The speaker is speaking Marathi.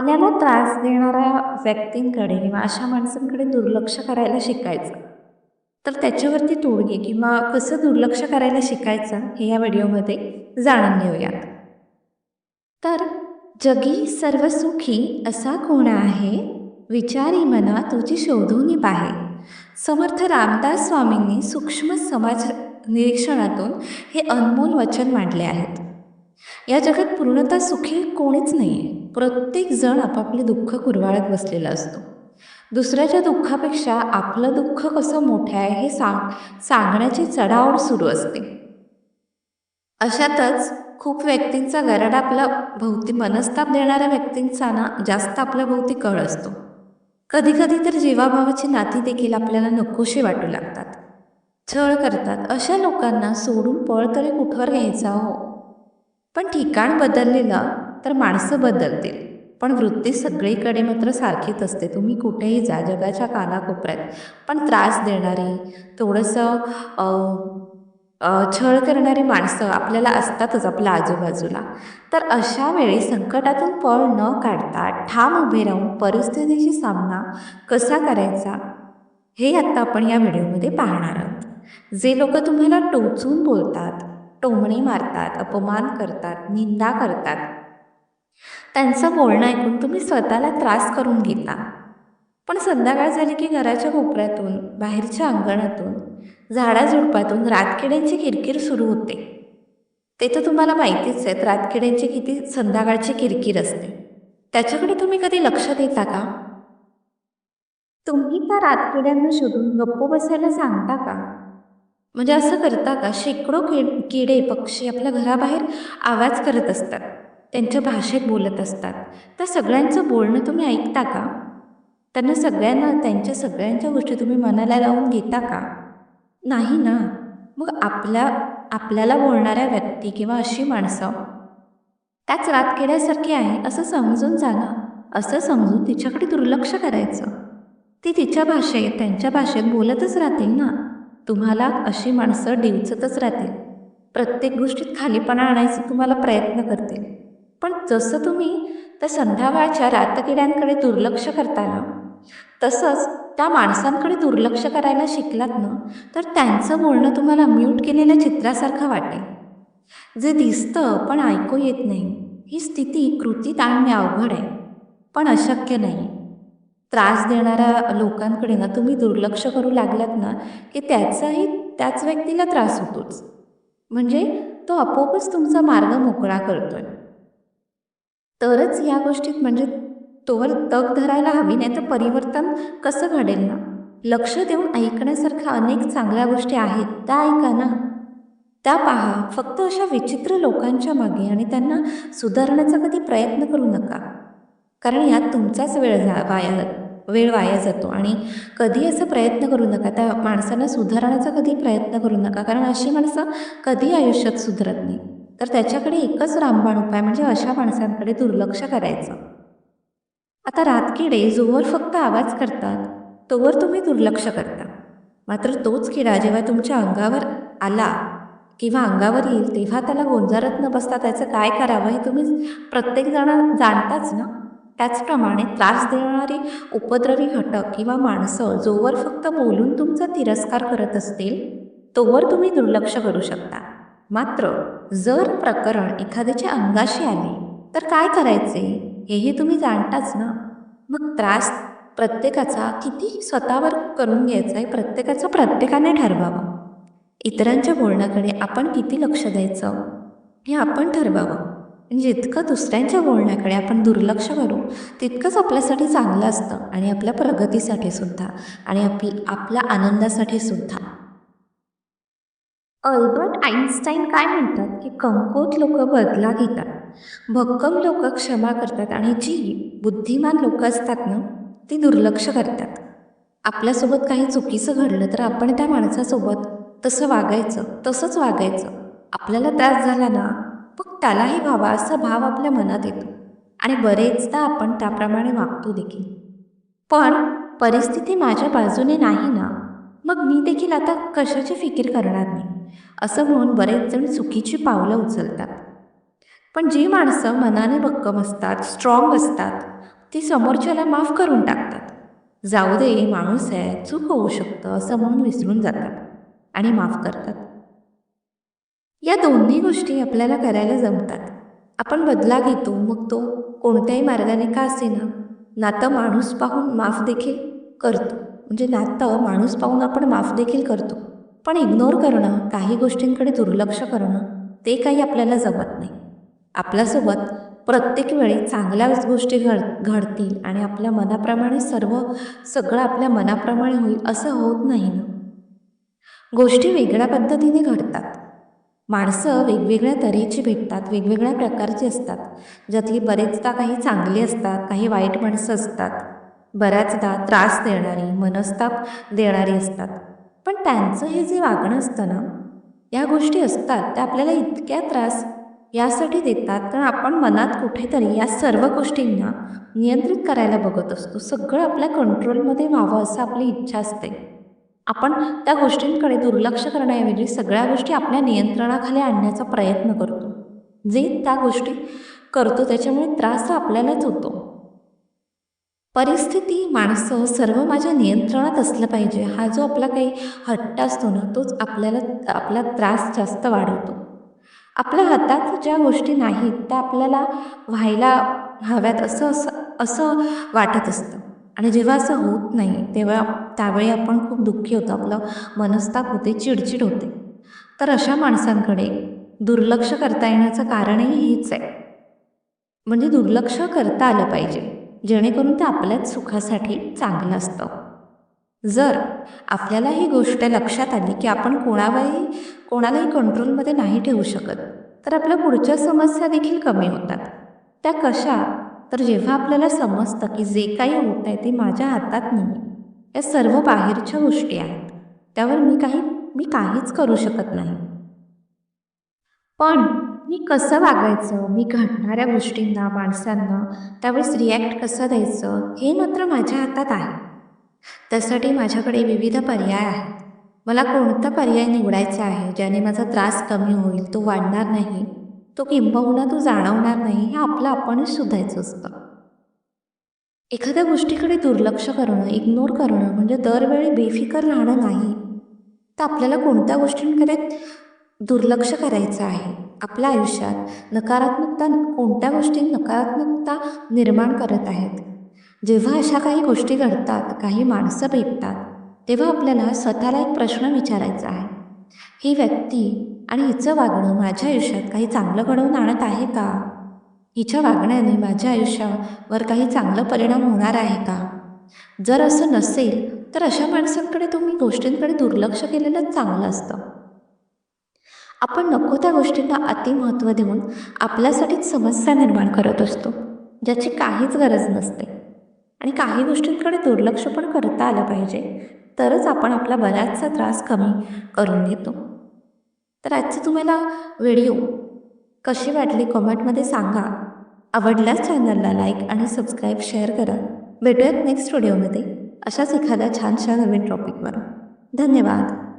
आपल्याला त्रास देणाऱ्या व्यक्तींकडे किंवा अशा माणसांकडे दुर्लक्ष करायला शिकायचं. तर त्याच्यावरती तोडगे किंवा कसं दुर्लक्ष करायला शिकायचं हे या व्हिडिओमध्ये जाणून घेऊयात. तर जगी सर्वसुखी असा कोण आहे? विचारी मना तुझी शोधून पाहे. समर्थ रामदास स्वामींनी सूक्ष्म समाज निरीक्षणातून हे अनमोल वचन मांडले आहेत. या जगात पूर्णतः सुखी कोणीच नाही आहे प्रत्येक जण आपापले दुःख कुरवाळत बसलेला असतो. दुसऱ्याच्या दुःखापेक्षा आपलं दुःख कसं मोठं आहे हे सांग सांगण्याची चढाओढ सुरू असते. अशातच खूप व्यक्तींचा गरड आपला भोवती मनस्ताप देणाऱ्या व्यक्तींचा ना जास्त आपल्या भोवती कळ असतो. कधीकधी तर जीवाभावाची नाती देखील आपल्याला नकोशी वाटू लागतात. छळ करतात. अशा लोकांना सोडून पळ तरी कुठवर घ्यायचा हो? पण ठिकाण बदललेलं तर माणसं बदलतील. पण वृत्ती सगळीकडे मात्र सारखीच असते. तुम्ही कुठेही जा जगाच्या कानाकोपऱ्यात. पण त्रास देणारी थोडंसं छळ करणारी माणसं आपल्याला असतातच आपल्या आजूबाजूला. तर अशा वेळी संकटातून पळ न काढता ठाम उभे राहून परिस्थितीशी सामना कसा करायचा हे आत्ता आपण या व्हिडिओमध्ये पाहणार आहोत. जे लोक तुम्हाला टोचून बोलतात टोमणी मारतात अपमान करतात निंदा करतात. त्यांचं बोलणं ऐकून तुम्ही स्वतःला त्रास करून घेता. पण संध्याकाळ झाली की घराच्या कोपऱ्यातून बाहेरच्या अंगणातून झाडाझुडपातून रातकिड्यांची किरकिर सुरू होते. ते तर तुम्हाला माहितीच आहेत रातकिड्यांची किती संध्याकाळची किरकिर असते. त्याच्याकडे तुम्ही कधी लक्ष देता का? तुम्ही त्या रातकिड्यांना शोधून गप्प बसायला सांगता का? म्हणजे असं करता का? शेकडो किड किडे पक्षी आपल्या घराबाहेर आवाज करत असतात. त्यांच्या भाषेत बोलत असतात. त्या सगळ्यांचं बोलणं तुम्ही ऐकता का? त्यांना सगळ्यांना त्यांच्या सगळ्यांच्या गोष्टी तुम्ही मनाला लावून घेता का? नाही ना. मग आपल्या आपल्याला बोलणाऱ्या व्यक्ती किंवा अशी माणसं त्याच रातकिड्यासारखी आहे असं समजून जाणं असं समजून तिच्याकडे दुर्लक्ष करायचं. ती तिच्या भाषेत त्यांच्या भाषेत बोलतच राहतील ना. तुम्हाला अशी माणसं डिवचतच राहतील. प्रत्येक गोष्टीत खालीपणा आणायचा तुम्हाला प्रयत्न करतील. पण जसं तुम्ही त्या संध्याकाळच्या रातकिड्यांकडे दुर्लक्ष करता ना तसंच त्या माणसांकडे दुर्लक्ष करायला शिकलात ना तर त्यांचं बोलणं तुम्हाला म्यूट केलेल्या चित्रासारखं वाटेल. जे दिसतं पण ऐकू येत नाही ही स्थिती कृतीत आणणे अवघड आहे. पण अशक्य नाही. त्रास देणाऱ्या लोकांकडे ना तुम्ही दुर्लक्ष करू लागलात ना की त्याचाही त्याच व्यक्तीला त्रास होतोच. म्हणजे तो आपोआपच तुमचा मार्ग मोकळा करतोय. तरच या गोष्टीत म्हणजे तोवर तग धरायला हवी नाही तर परिवर्तन कसं घडेल ना? लक्ष देऊन ऐकण्यासारख्या अनेक चांगल्या गोष्टी आहेत त्या ऐका ना. त्या पहा फक्त अशा विचित्र लोकांच्या मागे आणि त्यांना सुधारण्याचा कधी प्रयत्न करू नका. कारण यात तुमचाच वेळ जा वाया वेळ वाया जातो. आणि कधी असं प्रयत्न करू नका. त्या माणसांना सुधारण्याचा कधी प्रयत्न करू नका. कारण अशी माणसं कधी आयुष्यात सुधरत नाही. तर त्याच्याकडे एकच रामबाण उपाय म्हणजे अशा माणसांकडे दुर्लक्ष करायचं. आता रातकिडे जोवर फक्त आवाज करतात तोवर तुम्ही दुर्लक्ष करता. मात्र तोच किडा जेव्हा तुमच्या अंगावर आला किंवा अंगावर येईल तेव्हा त्याला गोंजारत न बसता त्याचं काय करावं हे तुम्ही प्रत्येकजण जाणताच ना? त्याचप्रमाणे त्रास देणारी उपद्रवी घटक किंवा माणसं जोवर फक्त बोलून तुमचा तिरस्कार करत असतील तोवर तुम्ही दुर्लक्ष करू शकता. मात्र जर प्रकरण एखाद्याच्या अंगाशी आले तर काय करायचे? हेही तुम्ही जाणताच ना. मग त्रास प्रत्येकाचा किती स्वतःवर करून घ्यायचा आहे प्रत्येकाचं प्रत्येकाने ठरवावं. इतरांच्या बोलण्याकडे आपण किती लक्ष द्यायचं? हे आपण ठरवावं. म्हणजे जितकं दुसऱ्यांच्या बोलण्याकडे आपण दुर्लक्ष करू तितकंच आपल्यासाठी चांगलं असतं आणि आपल्या प्रगतीसाठी सुद्धा आणि आपली आपल्या आनंदासाठी सुद्धा. अल्बर्ट आईन्स्टाईन काय म्हणतात की कमकोत लोक बदला घेतात. भक्कम लोक क्षमा करतात आणि जी बुद्धिमान लोक असतात ना ती दुर्लक्ष करतात. आपल्यासोबत काही चुकीचं घडलं तर आपण त्या माणसासोबत तसं वागायचं तसंच वागायचं. आपल्याला त्रास झाला ना त्यालाही व्हावा असा भाव आपल्या मनात येतो. आणि बरेचदा आपण त्याप्रमाणे वागतो देखील. पण परिस्थिती माझ्या बाजूने नाही ना मग मी देखील आता कशाची फिकीर करणार नाही? असं म्हणून बरेच जण चुकीची पावलं उचलतात. पण जी माणसं मनाने भक्कम असतात स्ट्रॉंग असतात ती समोरच्याला माफ करून टाकतात. जाऊ दे माणूस आहे चूक होऊ शकतं असं म्हणून विसरून जातात आणि माफ करतात. या दोन्ही गोष्टी आपल्याला करायला जमतात. आपण बदला घेतो मग तो कोणत्याही मार्गाने का असेना नातं माणूस पाहून माफ देखील करतो. म्हणजे नातं माणूस पाहून आपण माफ देखील करतो. पण इग्नोर करणं काही गोष्टींकडे दुर्लक्ष करणं ते काही आपल्याला जमत नाही. आपल्यासोबत प्रत्येक वेळी चांगल्याच गोष्टी घड घडतील आणि आपल्या मनाप्रमाणे सर्व सगळं आपल्या मनाप्रमाणे होईल असं होत नाही ना. गोष्टी वेगळ्या पद्धतीने घडतात. माणसं वेगवेगळ्या तऱ्हेची भेटतात वेगवेगळ्या प्रकारची असतात. ज्यातली बरेचदा काही चांगली असतात काही वाईट माणसं असतात. बऱ्याचदा त्रास देणारी मनस्ताप देणारी असतात. पण त्यांचं हे जे वागणं असतं ना या गोष्टी असतात त्या आपल्याला इतक्या त्रास यासाठी देतात. कारण आपण मनात कुठेतरी या सर्व गोष्टींना नियंत्रित करायला बघत असतो. सगळं आपल्या कंट्रोलमध्ये व्हावं असं आपली इच्छा असते. आपण त्या गोष्टींकडे दुर्लक्ष करण्याऐवजी सगळ्या गोष्टी आपल्या नियंत्रणाखाली आणण्याचा प्रयत्न करतो. जे त्या गोष्टी करतो त्याच्यामुळे त्रास आपल्यालाच होतो. परिस्थिती माणसं सर्व माझ्या नियंत्रणात असलं पाहिजे. हा जो आपला काही हट्ट असतो ना तोच आपल्याला आपला त्रास जास्त वाढवतो. आपल्या हातात ज्या गोष्टी नाहीत त्या आपल्याला व्हायला हव्यात असं असं असं वाटत असतं. आणि जेव्हा असं होत नाही तेव्हा त्यावेळी आपण खूप दुःखी होतो. आपलं मनस्ताप होते चिडचिड होते. तर अशा माणसांकडे दुर्लक्ष करता येण्याचं कारणही हेच आहे. म्हणजे दुर्लक्ष करता आलं पाहिजे जेणेकरून ते आपल्याच सुखासाठी चांगलं असतं. जर आपल्याला ही गोष्ट लक्षात आली की आपण कोणालाही कोणालाही कंट्रोलमध्ये नाही ठेवू शकत तर आपल्या पुढच्या समस्या देखील कमी होतात. त्या कशा तर जेव्हा आपल्याला समजतं की जे काही होत आहे ते माझ्या हातात नाही या सर्व बाहेरच्या गोष्टी आहेत त्यावर मी काही मी काहीच करू शकत नाही. पण मी कसं वागायचं मी घडणाऱ्या गोष्टींना माणसांना त्यावेळेस रिॲक्ट कसं द्यायचं हे मात्र माझ्या हातात आहे. त्यासाठी माझ्याकडे विविध पर्याय आहेत. मला कोणता पर्याय निवडायचा आहे ज्याने माझा त्रास कमी होईल तो वाढणार नाही? तो किंबहुना तू जाणवणार नाही हे आपलं आपणच शोधायचं असतं. एखाद्या गोष्टीकडे दुर्लक्ष करणं इग्नोर करणं म्हणजे दरवेळी बेफिकर राहणं नाही. तर आपल्याला कोणत्या गोष्टींकडे दुर्लक्ष करायचं आहे? आपल्या आयुष्यात नकारात्मकता कोणत्या गोष्टी नकारात्मकता निर्माण करत आहेत? जेव्हा अशा काही गोष्टी घडतात काही माणसं भेटतात तेव्हा आपल्याला स्वतःला एक प्रश्न विचारायचा आहे. ही व्यक्ती आणि हिचं वागणं माझ्या आयुष्यात काही चांगलं घडवून आणत आहे का? हिच्या वागण्याने माझ्या आयुष्यावर काही चांगला परिणाम होणार आहे का? जर असं नसेल तर अशा माणसांकडे तुम्ही गोष्टींकडे दुर्लक्ष केलेलं चांगलं असतं. आपण नको त्या गोष्टींना अतिमहत्त्व देऊन आपल्यासाठीच समस्या निर्माण करत असतो ज्याची काहीच गरज नसते. आणि काही गोष्टींकडे दुर्लक्ष पण करता आलं पाहिजे तरच आपण आपला बऱ्याचसा त्रास कमी करून घेतो. तर आजचं तुम्हाला व्हिडिओ कशी वाटली कॉमेंटमध्ये सांगा. आवडल्यास चॅनलला लाईक आणि सबस्क्राईब शेअर करा. भेटूयात नेक्स्ट व्हिडिओमध्ये. अशाच एखाद्या छानशा नवीन टॉपिकवर धन्यवाद.